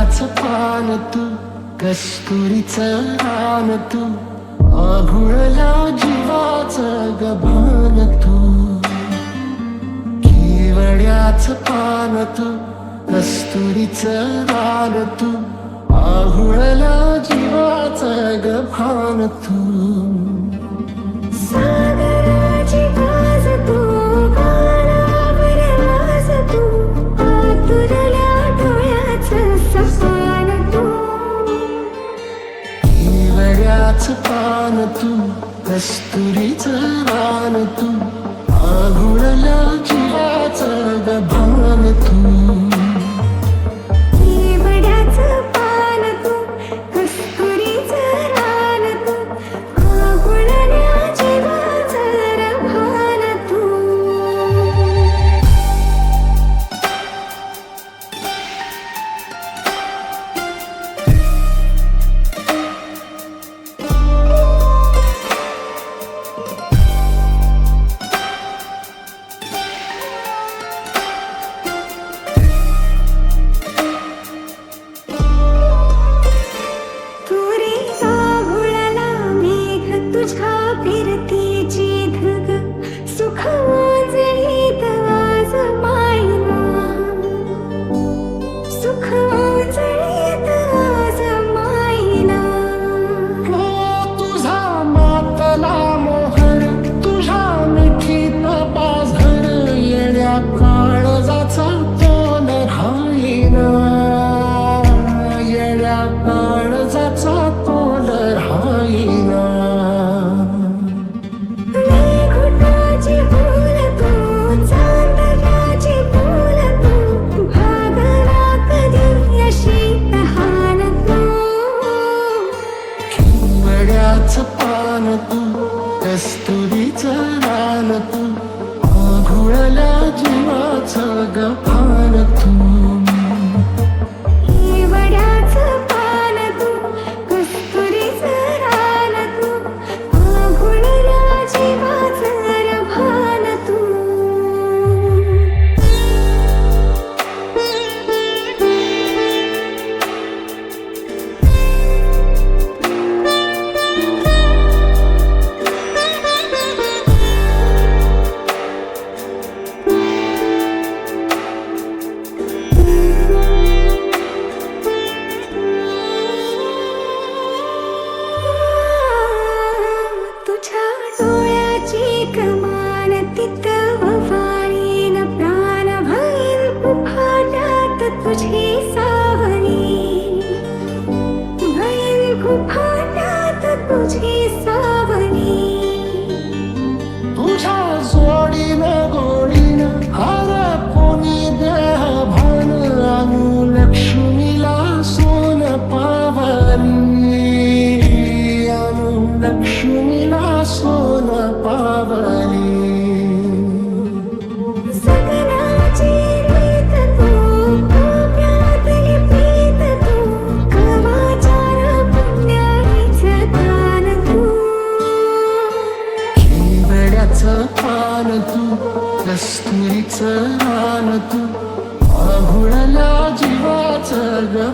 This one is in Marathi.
कमळाच पान तू कस्तुरीच रान तू आघुळल्या जीवाच गभान तू. केवड्याच पान तू कस्तुरीच रान तू आघुळल्या जीवाच गभान तू. गाच पानतु कस्तूरि च बान्तु आगुर भ फुलाच पान तू कस्तुरीचं रान तू घुळला Jesus, I believe. आईच रान तू. आहुळल्या जीवाच ग